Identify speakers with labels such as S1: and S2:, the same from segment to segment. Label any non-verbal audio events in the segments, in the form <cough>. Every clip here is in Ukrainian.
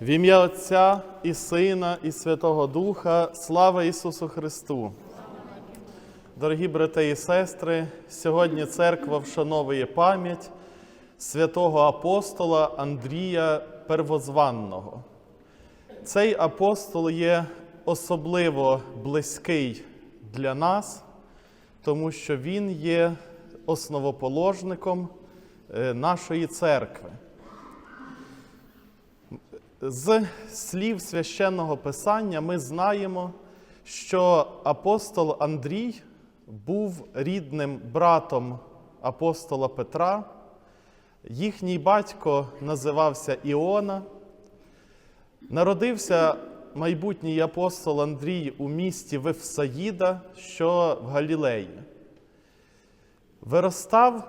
S1: В ім'я Отця і Сина, і Святого Духа, слава Ісусу Христу. Дорогі брати і сестри, сьогодні церква вшановує пам'ять святого апостола Андрія Первозванного. Цей апостол є особливо близький для нас, тому що він є основоположником е, нашої церкви. З слів священного писання ми знаємо, що апостол Андрій був рідним братом апостола Петра. Їхній батько називався Іона. Народився майбутній апостол Андрій у місті Вифсаїда, що в Галілеї. Виростав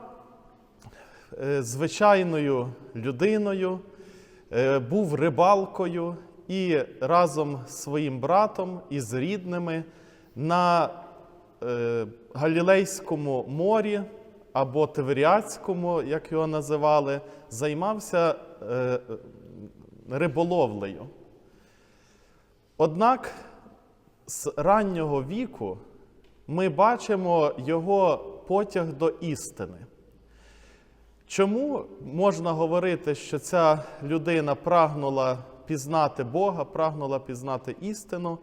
S1: е, звичайною людиною, був рибалкою і разом з своїм братом і з рідними на е, Галілейському морі або Тиверіатському, як його називали, займався е, риболовлею. Однак з раннього віку ми бачимо його потяг до істини. Чому можна говорити, що ця людина прагнула пізнати Бога, прагнула пізнати істину?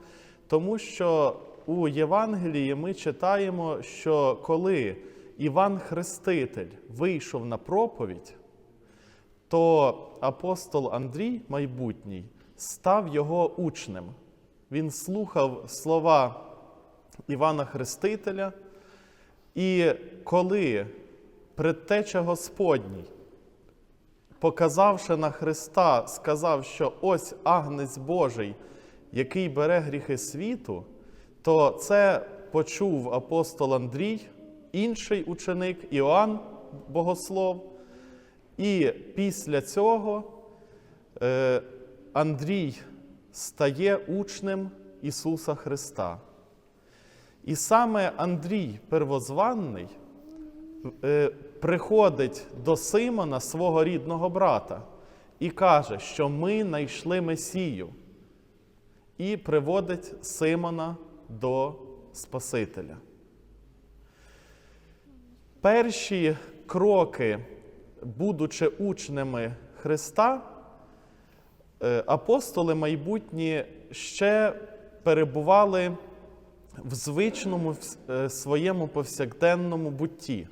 S1: Тому що у Євангелії ми читаємо, що коли Іван Хреститель вийшов на проповідь, то апостол Андрій, майбутній, став його учнем. Він слухав слова Івана Хрестителя, і коли предтеча Господній, показавши на Христа, сказав, що ось агнець Божий, який бере гріхи світу, то це почув апостол Андрій, інший ученик Іоанн Богослов. І після цього е, Андрій стає учнем Ісуса Христа. І саме Андрій Первозванний е, приходить до Симона, свого рідного брата, і каже, що ми знайшли Месію, і приводить Симона до Спасителя. Перші кроки, будучи учнями Христа, е, апостоли майбутні ще перебували в звичному е, своєму повсякденному бутті.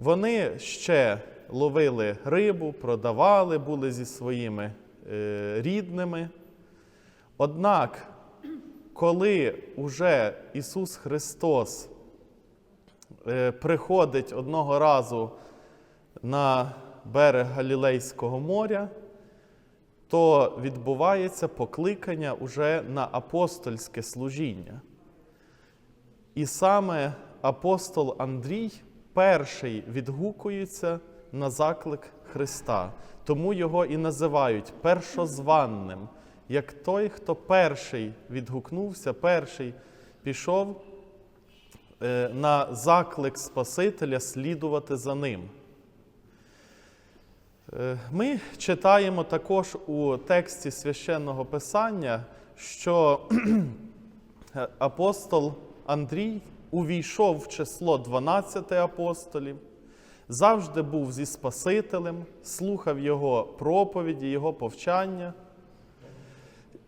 S1: Вони ще ловили рибу, продавали, були зі своїми е, рідними. Однак, коли уже Ісус Христос е, приходить одного разу на берег Галілейського моря, то відбувається покликання уже на апостольське служіння. І саме апостол Андрій перший відгукується на заклик Христа, тому його і називають першозванним, як той, хто перший відгукнувся, перший пішов е, на заклик Спасителя слідувати за ним. Е, Ми читаємо також у тексті священного Писання, що <clears throat> апостол Андрій увійшов в число 12 апостолів, завжди був зі Спасителем, слухав Його проповіді, Його повчання.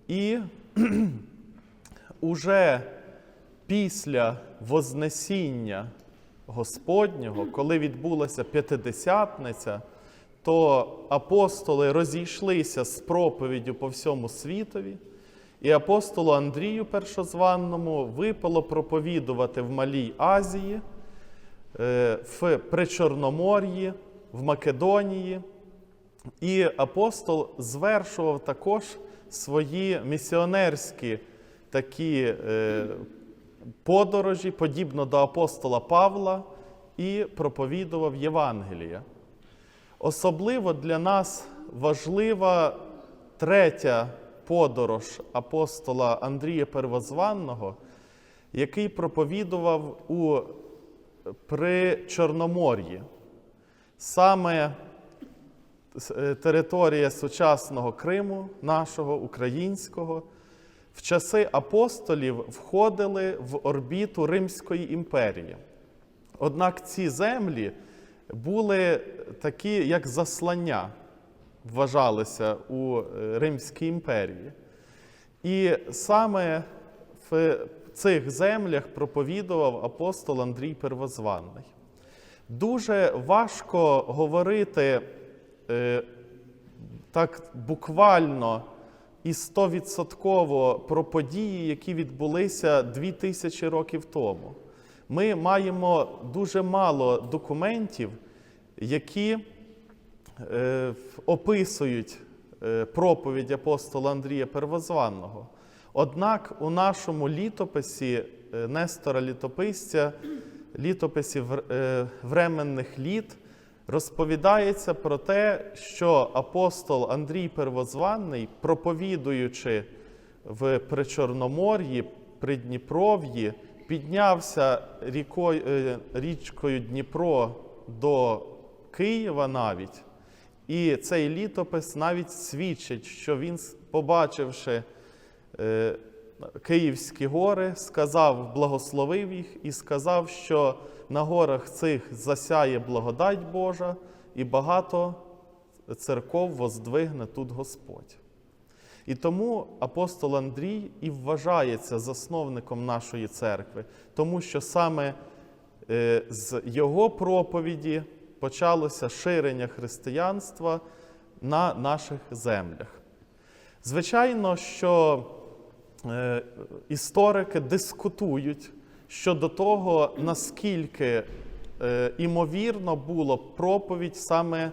S1: І <clears throat> уже після Вознесіння Господнього, коли відбулася п'ятидесятниця, то апостоли розійшлися з проповіддю по всьому світові, і апостолу Андрію Першозванному випало проповідувати в Малій Азії, е, в Причорномор'ї, в Македонії. І апостол звершував також свої місіонерські такі е, подорожі, подібно до апостола Павла, і проповідував Євангелія. Особливо для нас важлива третя подорож апостола Андрія Первозванного, який проповідував у при Чорномор'ї. Саме е, територія сучасного Криму, нашого українського, в часи апостолів входили в орбіту Римської імперії. Однак ці землі були такі, як заслання, вважалися у е, Римській імперії. І саме в цих землях проповідував апостол Андрій Первозванний. Дуже важко говорити е, так буквально і стовідсотково про події, які відбулися дві тисячі років тому. Ми маємо дуже мало документів, які описують е, проповідь апостола Андрія Первозванного. Однак у нашому літописі е, Нестора Літописця, літописі е, временних літ, розповідається про те, що апостол Андрій Первозванний, проповідуючи в Причорномор'ї, Придніпров'ї, піднявся рікою, е, річкою Дніпро до Києва навіть. І цей літопис навіть свідчить, що він, побачивши е, Київські гори, сказав, благословив їх і сказав, що на горах цих засяє благодать Божа, і багато церков воздвигне тут Господь. І тому апостол Андрій і вважається засновником нашої церкви, тому що саме е, з його проповіді почалося ширення християнства на наших землях. Звичайно, що е, історики дискутують щодо того, наскільки е, імовірно було проповідь саме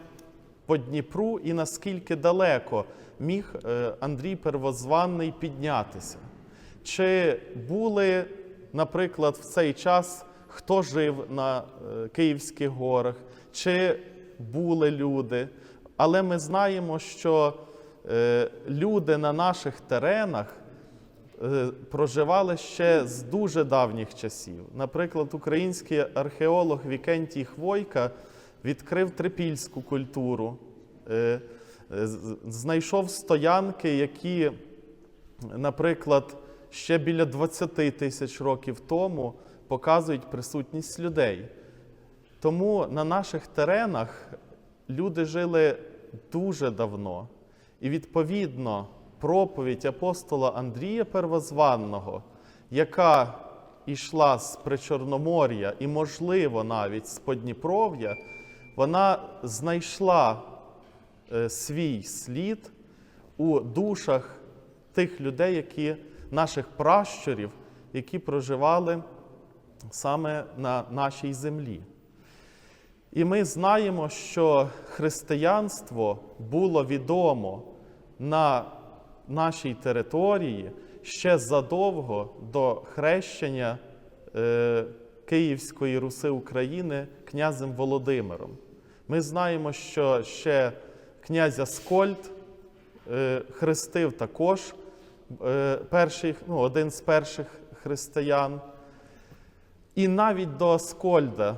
S1: по Дніпру і наскільки далеко міг е, Андрій Первозванний піднятися. Чи були, наприклад, в цей час хто жив на е, Київських горах, чи були люди. Але ми знаємо, що е, люди на наших теренах е, проживали ще з дуже давніх часів. Наприклад, український археолог Вікентій Хвойка відкрив трипільську культуру, знайшов стоянки, які, наприклад, ще біля 20 тисяч років тому показують присутність людей. Тому на наших теренах люди жили дуже давно. І відповідно проповідь апостола Андрія Первозванного, яка йшла з Причорномор'я і, можливо, навіть з Подніпров'я, вона знайшла е, свій слід у душах тих людей, які, наших пращурів, які проживали саме на нашій землі. І ми знаємо, що християнство було відомо на нашій території ще задовго до хрещення е, Київської Руси України князем Володимиром. Ми знаємо, що ще князя Скольд е, хрестив також перший, ну, один з перших християн. І навіть до Аскольда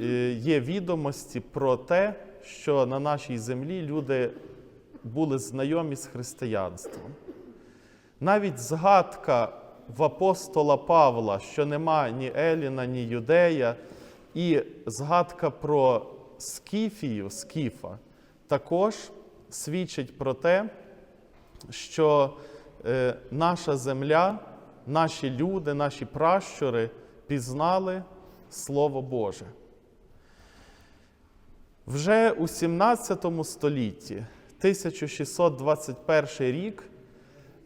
S1: е, є відомості про те, що на нашій землі люди були знайомі з християнством. Навіть згадка в апостола Павла, що нема ні Еліна, ні Юдея, і згадка про Скіфію, Скіфа, також свідчить про те, що е, наша земля, наші люди, наші пращури пізнали Слово Боже. Вже у 17 столітті, 1621 рік,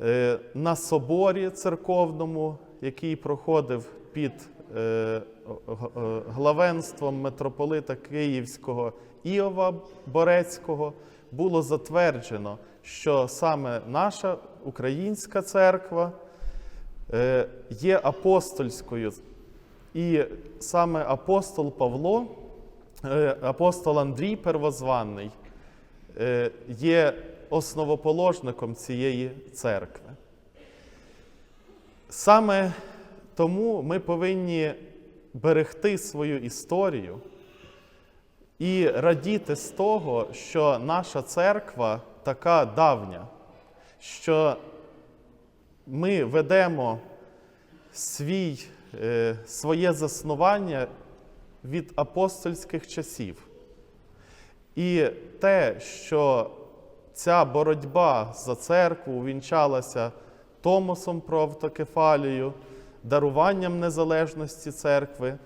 S1: е, на соборі церковному, який проходив під е, е, главенством митрополита Київського Іова Борецького, було затверджено, що саме наша українська церква е, є апостольською. І саме апостол Павло, е, апостол Андрій Первозванний е, є основоположником цієї церкви. Саме тому ми повинні берегти свою історію, і радіти з того, що наша церква така давня, що ми ведемо свій, е, своє заснування від апостольських часів. І те, що ця боротьба за церкву увінчалася Томосом про автокефалію, даруванням незалежності церкви,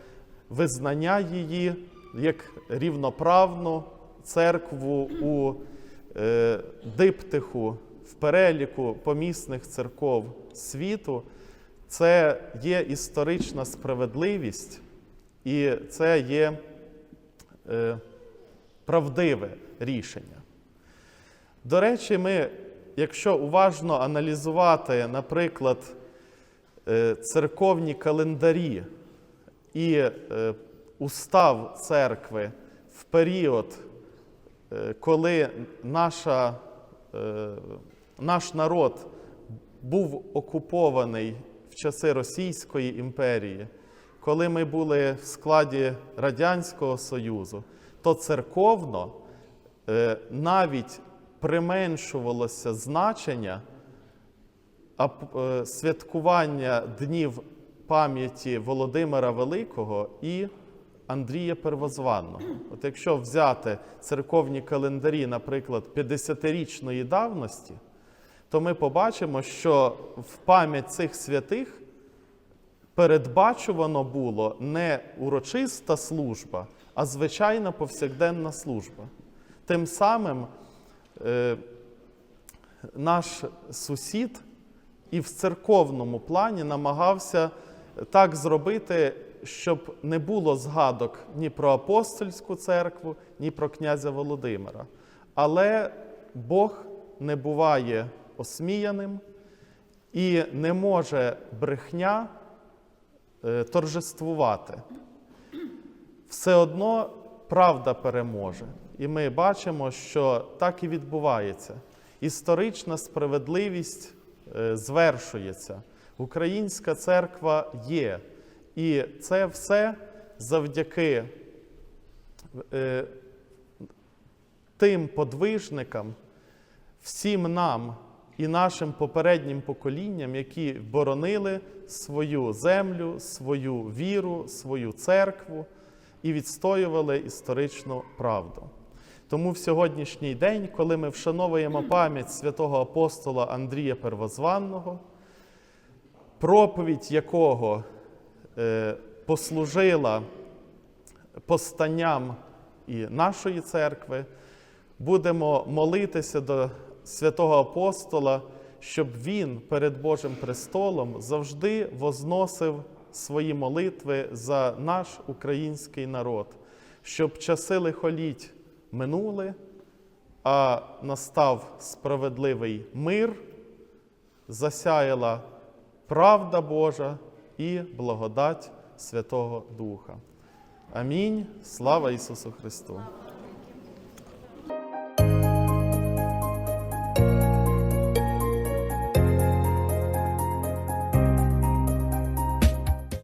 S1: визнання її як рівноправну церкву у диптиху в переліку помісних церков світу, це є історична справедливість і це є е, правдиве рішення. До речі, ми, якщо уважно аналізувати, наприклад, е, церковні календарі і е, устав церкви в період, е, коли наша, е, наш народ був окупований в часи Російської імперії, коли ми були в складі Радянського Союзу, то церковно е, навіть применшувалося значення е, святкування днів пам'яті Володимира Великого і Андрія Первозванного. От якщо взяти церковні календарі, наприклад, 50-річної давності, то ми побачимо, що в пам'ять цих святих передбачувано було не урочиста служба, а звичайна повсякденна служба. Тим самим е, наш сусід і в церковному плані намагався так зробити, щоб не було згадок ні про апостольську церкву, ні про князя Володимира. Але Бог не буває осміяним і не може брехня е, торжествувати. Все одно правда переможе. І ми бачимо, що так і відбувається. Історична справедливість е, звершується. Українська церква є. І це все завдяки е, тим подвижникам, всім нам і нашим попереднім поколінням, які боронили свою землю, свою віру, свою церкву і відстоювали історичну правду. Тому в сьогоднішній день, коли ми вшановуємо пам'ять святого апостола Андрія Первозванного, проповідь якого послужила постанням і нашої церкви, будемо молитися до святого апостола, щоб він перед Божим престолом завжди возносив свої молитви за наш український народ, щоб часи лихоліть минули, а настав справедливий мир, засяяла правда Божа і благодать Святого Духа. Амінь. Слава Ісусу Христу!